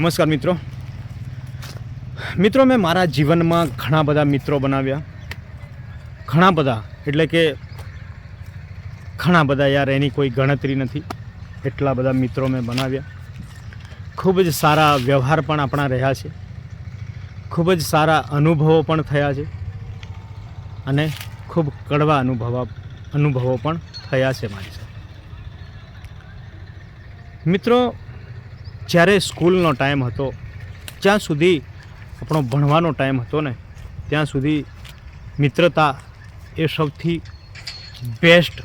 નમસ્કાર મિત્રો. મિત્રો, મેં મારા જીવનમાં ઘણા બધા મિત્રો બનાવ્યા. ઘણા બધા, એટલે કે ઘણા બધા યાર, એની કોઈ ગણતરી નથી. એટલા બધા મિત્રો મેં બનાવ્યા. ખૂબ જ સારા વ્યવહાર પણ આપણા રહ્યા છે. ખૂબ જ સારા અનુભવો પણ થયા છે. અને ખૂબ કડવા અનુભવ, અનુભવો પણ થયા છે મારી સાથે. મિત્રો જ્યારે સ્કૂલનો ટાઈમ હતો, જ્યાં સુધી આપણો ભણવાનો ટાઈમ હતો ને, ત્યાં સુધી મિત્રતા એ સૌથી બેસ્ટ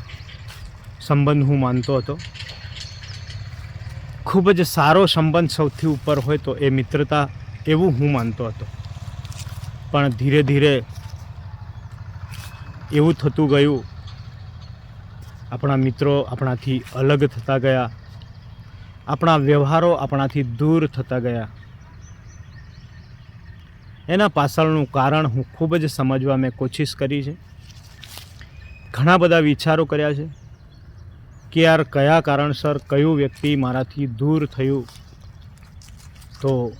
સંબંધ હું માનતો હતો. ખૂબ જ સારો સંબંધ સૌથી ઉપર હોય તો એ મિત્રતા એવું હું માનતો હતો. પણ ધીરે ધીરે એવું થતું ગયું, આપણા મિત્રો આપણાથી અલગ થતા ગયા આપણા વ્યવહારો આપણાથી દૂર થતા ગયા. એના પાછળનું કારણ હું ખૂબ જ સમજવા મેં કોશિશ કરી છે. ઘણા બધા વિચારો કર્યા છે કે યાર કયા કારણસર કયું વ્યક્તિ મારાથી દૂર થયું. તો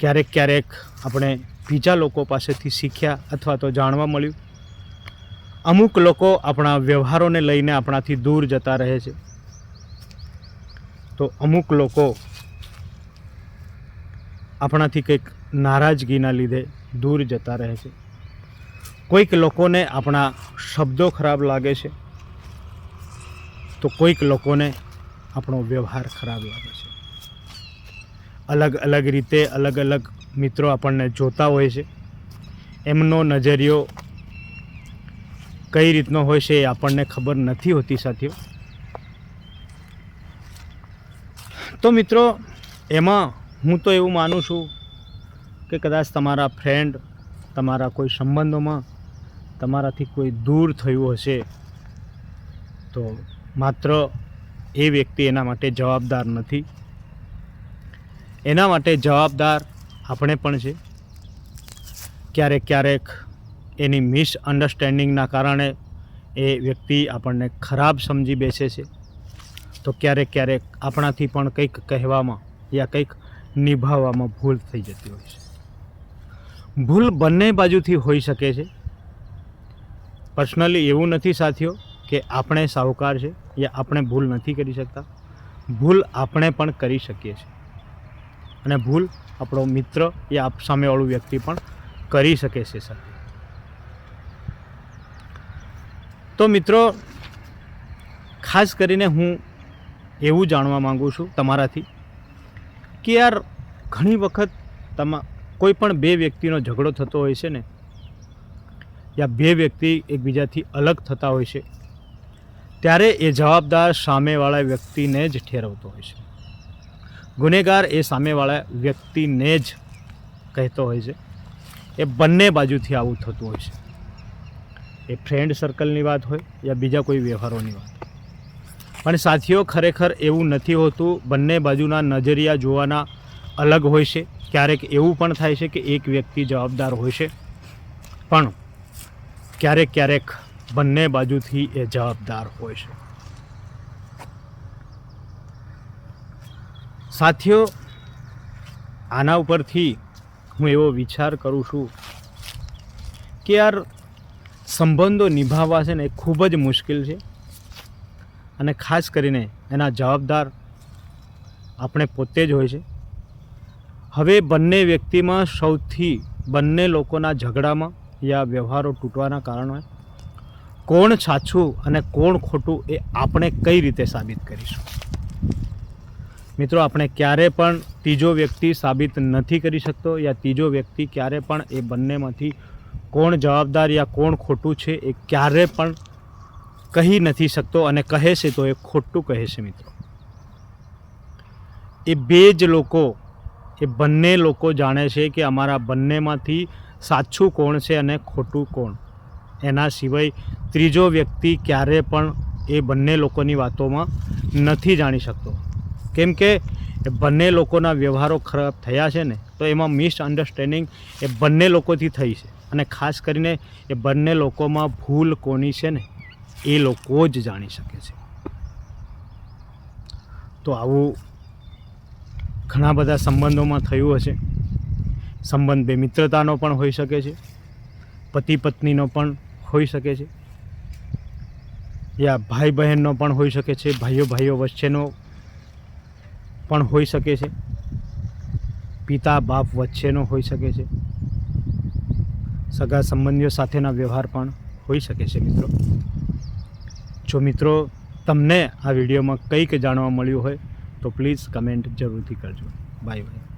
ક્યારેક ક્યારેક આપણે બીજા લોકો પાસેથી શીખ્યા અથવા તો જાણવા મળ્યું. અમુક લોકો આપણા વ્યવહારોને લઈને આપણાથી દૂર જતા રહે છે. તો અમુક લોકો આપણાથી કંઈક નારાજગીના લીધે દૂર જતા રહે છે. કોઈક લોકોને આપણા શબ્દો ખરાબ લાગે છે, તો કોઈક લોકોને આપણો વ્યવહાર ખરાબ લાગે છે. અલગ અલગ રીતે અલગ અલગ મિત્રો આપણને જોતા હોય છે. એમનો નજરિયો કઈ રીતનો હોય છે એ આપણને ખબર નથી હોતી સાથીઓ. તો મિત્રો, એમાં હું તો એવું માનું છું કે કદાચ તમારા ફ્રેન્ડ તમારા કોઈ સંબંધોમાં તમારાથી કોઈ દૂર થયું હશે, તો માત્ર એ વ્યક્તિ એના માટે જવાબદાર નથી. એના માટે જવાબદાર આપણે પણ છે. ક્યારેક ક્યારેક એની મિસઅન્ડરસ્ટેન્ડિંગના કારણે એ વ્યક્તિ આપણને ખરાબ સમજી બેસે છે. તો ક્યારેક ક્યારેક આપણાથી પણ કંઈક કહેવામાં યા કંઈક નિભાવવામાં ભૂલ થઈ જતી હોય છે. ભૂલ બંને બાજુથી હોઈ શકે છે. પર્સનલી એવું નથી સાથીઓ કે આપણે સાહુકાર છે યા આપણે ભૂલ નથી કરી શકતા. ભૂલ આપણે પણ કરી શકીએ છીએ. અને ભૂલ આપણો મિત્ર યા આપ સામેવાળું વ્યક્તિ પણ કરી શકે છે સાથે. તો મિત્રો, ખાસ કરીને હું એવું જાણવા માગું છું તમારાથી કે યાર, ઘણી વખત તમા, કોઈ પણ બે વ્યક્તિનો ઝઘડો થતો હોય છે ને, યા બે વ્યક્તિ એકબીજાથી અલગ થતા હોય છે, ત્યારે એ જવાબદાર સામેવાળા વ્યક્તિને જ ઠેરવતો હોય છે. ગુનેગાર એ સામેવાળા વ્યક્તિને જ કહેતો હોય છે. એ બંને બાજુથી આવું થતું હોય છે. એ ફ્રેન્ડ સર્કલની વાત હોય યા બીજા કોઈ વ્યવહારોની વાત પણ સાથીઓ, ખરેખર એવું નથી હોતું, બંને બાજુના નજરિયા જોવાના અલગ હોય છે. ક્યારેક એવું પણ થાય છે કે એક વ્યક્તિ જવાબદાર હોય છે. પણ ક્યારેક ક્યારેક બંને બાજુથી એ જવાબદાર હોય છે. સાથીઓ, આના ઉપરથી હું એવો વિચાર કરું છું કે યાર, સંબંધો નિભાવવા છે ને એ ખૂબ જ મુશ્કેલ છે. અને ખાસ કરીને એના જવાબદાર આપણે પોતે જ હોય છે. હવે બંને વ્યક્તિમાં સૌથી બંને લોકોના ઝઘડામાં યા વ્યવહારો તૂટવાના કારણે કોણ સાચું અને કોણ ખોટું એ આપણે કઈ રીતે સાબિત કરીશું? મિત્રો, આપણે ક્યારે પણ ત્રીજો વ્યક્તિ સાબિત નથી કરી શકતો યા ત્રીજો વ્યક્તિ ક્યારે પણ એ બંનેમાંથી કોણ જવાબદાર યા કોણ ખોટું છે એ ક્યારે પણ કહી નથી શકતો અને કહે છે તો એ ખોટું કહે છે મિત્રો. એ બે જ લોકો, એ બંને લોકો જાણે છે કે અમારા બંનેમાંથી સાચું કોણ છે અને ખોટું કોણ. એના સિવાય ત્રીજો વ્યક્તિ ક્યારે પણ એ બંને લોકોની વાતોમાં નથી જાણી શકતો. કેમ કે એ બંને લોકોના વ્યવહારો ખરાબ થયા છે ને, તો એમાં મિસઅન્ડરસ્ટેન્ડિંગ એ બંને લોકોથી થઈ છે. અને ખાસ કરીને એ બંને લોકોમાં ભૂલ કોની છે ને એ લોકો જ જાણી શકે છે. તો આવું ઘણા બધા સંબંધોમાં થયું હશે. સંબંધ બે મિત્રતાનો પણ હોઈ શકે છે. પતિ પત્નીનો પણ હોઈ શકે છે. યા ભાઈ બહેનનો પણ હોઈ શકે છે. ભાઈઓ ભાઈઓ વચ્ચેનો પણ હોઈ શકે છે. પિતા બાપ વચ્ચેનો હોઈ શકે છે. સગા સંબંધીઓ સાથેના વ્યવહાર પણ હોઈ શકે છે મિત્રો. જો મિત્રો, તમને આ વિડીયોમાં કંઈક જાણવા મળ્યું હોય તો પ્લીઝ કમેન્ટ જરૂરથી કરજો. Bye bye.